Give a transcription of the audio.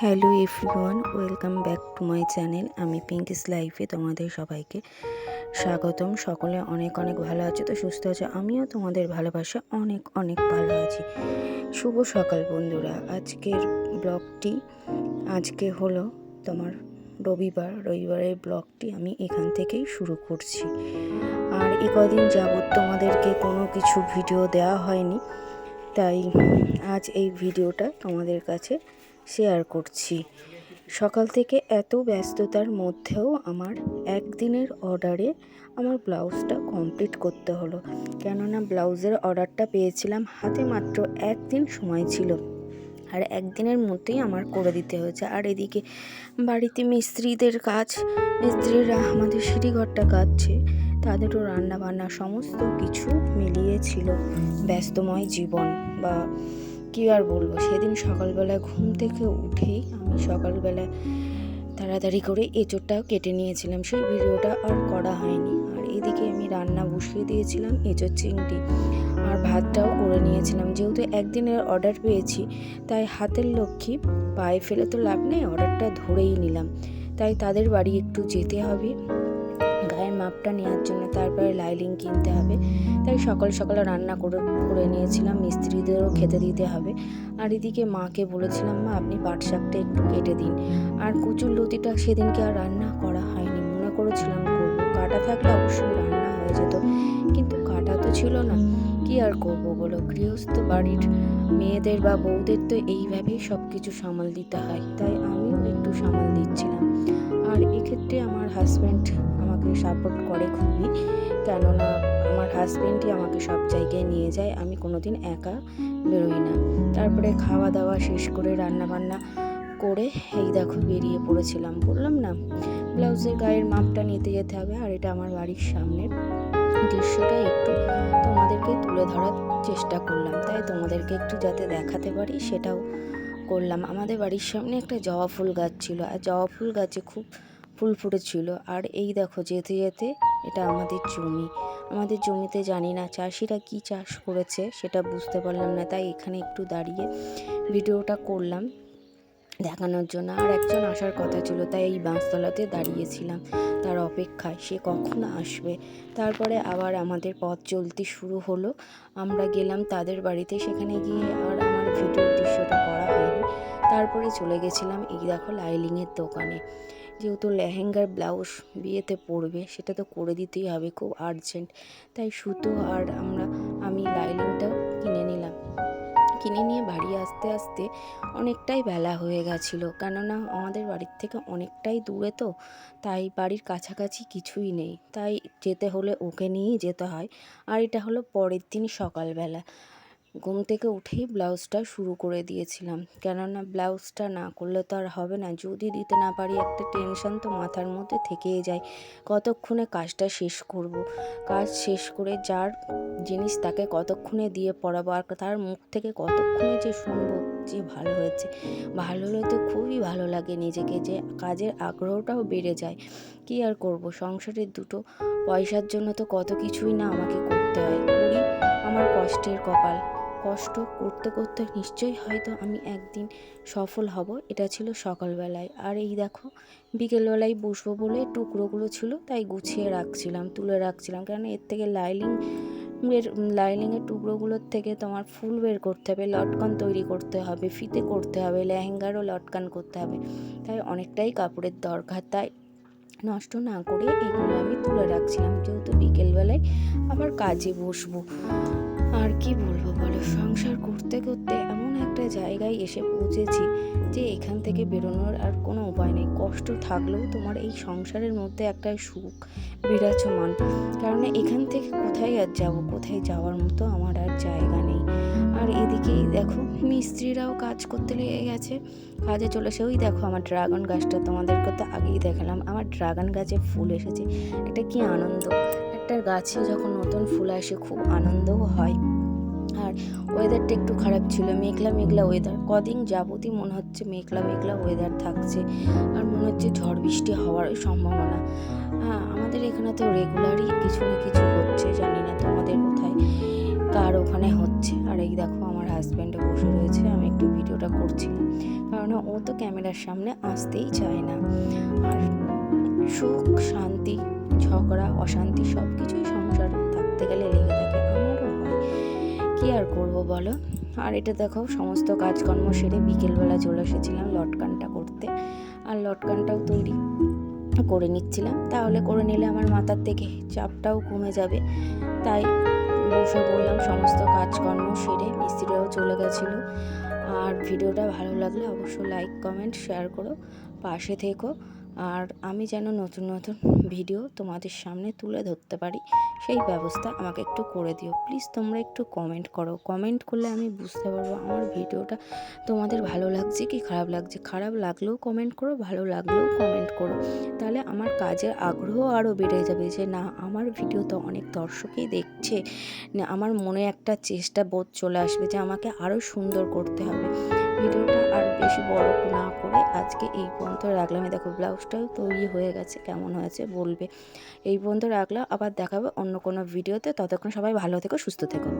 Hello everyone, welcome back to my channel. আমি পিঙ্কিস লাইফে তোমাদের সবাইকে স্বাগতম। সকলে অনেক অনেক ভালো আছে তো সুস্থ আছে? আমিও তোমাদের ভালোবাসা অনেক অনেক ভালো আছি। শুভ সকাল বন্ধুরা। আজকের ব্লগটি, আজকে হলো তোমার রবিবার। রবিবারের ব্লগটি আমি এখান থেকেই শুরু করছি। আর এ কদিন যাবৎ তোমাদেরকে কোনো কিছু ভিডিও দেওয়া হয়নি, তাই আজ এই ভিডিওটা তোমাদের কাছে শেয়ার করছি। সকাল থেকে এত ব্যস্ততার মধ্যেও আমার একদিনের অর্ডারে আমার ব্লাউজটা কমপ্লিট করতে হলো। কেননা ব্লাউজের অর্ডারটা পেয়েছিলাম হাতে মাত্র একদিন সময় ছিল। আর একদিনের মধ্যেই আমার করে দিতে হয়েছে। আর এদিকে বাড়িতে মিস্ত্রিদের কাজ, মিস্ত্রিরা আমাদের সিঁড়িঘরটা কাটছে তাদেরও রান্না বান্না সমস্ত কিছু মিলিয়ে ছিল ব্যস্তময় জীবন বা কী আর বলব? সেদিন সকালবেলা ঘুম থেকে উঠেই আমি সকালবেলা তাড়াতাড়ি করে এঁচোড়টাও কেটে নিয়েছিলাম। সেই ভিডিওটা আর করা হয়নি। আর এদিকে আমি রান্না বসিয়ে দিয়েছিলাম এঁচোড় চিংড়ি আর ভাতটাও করে নিয়েছিলাম। যেহেতু একদিনের অর্ডার পেয়েছি, তাই হাতের লক্ষ্মী পায়ে ফেলে তো লাভ নেই, অর্ডারটা ধরেই নিলাম। তাই তাদের বাড়ি একটু যেতে হবে। মাপটা নেওয়ার জন্য তারপরে লাইলিং কিনতে হবে। তাই সকাল সকাল রান্না করে করে নিয়েছিলাম, মিস্ত্রিদেরও খেতে দিতে হবে। আর এদিকে মাকে বলেছিলাম, মা, আপনি পাট শাকটা একটু কেটে দিন। আর কচুর লতিটা সেদিনকে আর রান্না করা হয়নি। মনে করেছিলাম করব। কাটা থাকলে অবশ্যই রান্না হয়ে যেত, কিন্তু কাটা তো ছিল না। কি আর করব বলো? গৃহস্থ বাড়ির মেয়েদের বা বউদের তো এইভাবেই সব কিছু সামাল দিতে হয়। তাই আমিও একটু সামাল দিচ্ছিলাম। আর এক্ষেত্রে আমার হাজব্যান্ড আমাকে সাপোর্ট করে খুবই। কেননা আমার হাজব্যান্ডই আমাকে সব জায়গায় নিয়ে যায়, আমি কোনো দিন একা বেরোই না। তারপরে খাওয়া দাওয়া শেষ করে রান্না বান্না করে এই দেখো বেরিয়ে পড়েছিলাম। বললাম না, ব্লাউজের গায়ের মাপটা নিতে যেতে হবে, আর এটা আমার বাড়ির সামনের দৃশ্যটা একটু তোমাদেরকে তুলে ধরার চেষ্টা করলাম। তাই তোমাদেরকে একটু যাতে দেখাতে পারি, সেটাও করলাম। আমাদের বাড়ির সামনে একটা জবা ফুল গাছ ছিল, আর জবা ফুল গাছে খুব ফুল ফুটেছিল। আর এই দেখো, যেতে যেতে এটা আমাদের জমি। আমাদের জমিতে জানি না চাষিরা কি চাষ করেছে, সেটা বুঝতে পারলাম না। তাই এখানে একটু দাঁড়িয়ে ভিডিওটা করলাম দেখানোর জন্য। আর একজন আসার কথা ছিল, তাই এই বাঁশতলাতে দাঁড়িয়েছিলাম তার অপেক্ষায়। সে কখন আসবে? তারপরে আবার আমাদের পথ চলতে শুরু হলো। আমরা গেলাম তাদের বাড়িতে, সেখানে গিয়ে আর আমার ভিডিওর দৃশ্যটা করা হয়নি। তারপরে চলে গেছিলাম এই দেখো লাইলিংয়ের দোকানে। যেহেতু লেহেঙ্গার ব্লাউজ বিয়েতে পরবে, সেটা তো করে দিতেই হবে, খুব আর্জেন্ট তাই সুতো আর আমরা, আমি লাইলিংটাও কিনে নিলাম। কিনে নিয়ে বাড়ি আসতে আসতে অনেকটাই বেলা হয়ে গেছিল, কেননা আমাদের বাড়ির থেকে অনেকটাই দূরে তো, তাই বাড়ির কাছাকাছি কিছুই নেই। তাই যেতে হলে ওকে নিয়েই যেতে হয়, আর এটা হলো পরের দিন সকালবেলা। ঘুম থেকে উঠেই ব্লাউজটা শুরু করে দিয়েছিলাম। কেননা ব্লাউজটা না করলে তো আর হবে না। যদি দিতে না পারি, একটা টেনশন তো মাথার মধ্যে থেকেই যায়। কতক্ষণে কাজটা শেষ করব। কাজ শেষ করে যার জিনিস তাকে কতক্ষণে দিয়ে পড়াবো? আর তার মুখ থেকে কতক্ষণে যে শুনব যে ভালো হয়েছে? ভালো হলে তো খুবই ভালো লাগে নিজেকে যে কাজের আগ্রহটাও বেড়ে যায়। কি আর করব? সংসারের দুটো পয়সার জন্য তো কত কিছুই না আমাকে করতে হয়। করি আমার কষ্টের কপাল। কষ্ট করতে করতে নিশ্চয়ই হয়তো আমি একদিন সফল হব। এটা ছিল সকালবেলায়। আর এই দেখো, বিকেলবেলায় বসবো বলে টুকরোগুলো ছিল, তাই গুছিয়ে রাখছিলাম, তুলে রাখছিলাম। কারণ এর থেকে লাইলিং এর লাইলিংয়ের টুকরোগুলোর থেকে তোমার ফুল বের করতে হবে, লটকন তৈরি করতে হবে, ফিতে করতে হবে, লেহেঙ্গারও লটকান করতে হবে। তাই অনেকটাই কাপড়ের দরকার, তাই নষ্ট না করে এগুলো আমি তুলে রাখছিলাম। যেহেতু বিকেলবেলায় আবার কাজে বসবো। আর কি বলব বলো? সংসার করতে করতে এমন একটা জায়গায় এসে পৌঁছেছি যে এখান থেকে বেরোনোর আর কোনো উপায় নেই। কষ্ট থাকলেও তোমার এই সংসারের মধ্যে একটা সুখ বিরাজমান। কারণ এখান থেকে কোথায় আর যাব? কোথায় যাওয়ার মতো আমার আর জায়গা নেই। আর এদিকেই দেখো, মিস্ত্রিরাও কাজ করতে লেগে গেছে। কাজে চলেছে ওই দেখো আমার ড্রাগন গাছটা তোমাদেরকে তো আগেই দেখালাম। আমার ড্রাগন গাছে ফুল এসেছে। এটা কি আনন্দ। একটা গাছে যখন নতুন ফুল আসে, খুব আনন্দও হয়। আর ওয়েদারটা একটু খারাপ ছিল, মেঘলা মেঘলা ওয়েদার কদিন যাবতই মনে হচ্ছে মেঘলা মেঘলা ওয়েদার থাকছে। আর মনে হচ্ছে ঝড় বৃষ্টি হওয়ার সম্ভাবনা। হ্যাঁ আমাদের এখানে তো রেগুলারই কিছু না কিছু হচ্ছে, জানি না তোমাদের কোথায় তার ওখানে হচ্ছে। আর এই দেখো, আমার হাজব্যান্ডও বসে রয়েছে, আমি একটু ভিডিওটা করছি। কারণ ও তো ক্যামেরার সামনে আসতেই চায় না। আর সুখ, শান্তি ঝগড়া, অশান্তি সব কিছুই সংসার থাকতে গেলে লেগে থাকে। আমারও হয়। কি আর করব বলো? আর এটা দেখো, সমস্ত কাজকর্ম সেরে বিকেলবেলা চলে এসেছিলাম লটকানটা করতে। আর লটকানটাও তৈরি করে নিচ্ছিলাম। তাহলে করে নিলে আমার মাথার থেকে চাপটাও কমে যাবে। তাই বসে বললাম সমস্ত কাজকর্ম সেরে, মিস্ত্রিরাও চলে গেছিল। আর ভিডিওটা ভালো লাগলে অবশ্যই লাইক কমেন্ট শেয়ার করো। পাশে থেকো। আর আমি যেন নতুন নতুন ভিডিও তোমাদের সামনে তুলে ধরতে পারি, সেই ব্যবস্থা আমাকে একটু করে দিও। প্লিজ তোমরা একটু কমেন্ট করো। কমেন্ট করলে আমি বুঝতে পারব আমার ভিডিওটা তোমাদের ভালো লাগছে কি খারাপ লাগছে। খারাপ লাগলেও কমেন্ট করো, ভালো লাগলেও কমেন্ট করো। তাহলে আমার কাজের আগ্রহ আরও বেড়ে যাবে যে না, আমার ভিডিও তো অনেক দর্শকই দেখছে। না, আমার মনে একটা চেষ্টা বোধ চলে আসবে যে আমাকে আরও সুন্দর করতে হবে। ভিডিওটা আর বেশি বড় না করে আজকে এই পর্যন্ত রাখলাম। দেখো ব্লাউজটাও তৈরি হয়ে গেছে, কেমন হয়েছে বলবে। এই পর্যন্ত রাখলাম, আবার দেখাবে অন্য কোনো ভিডিওতে। ততক্ষণ সবাই ভালো থেকো, সুস্থ থেকো।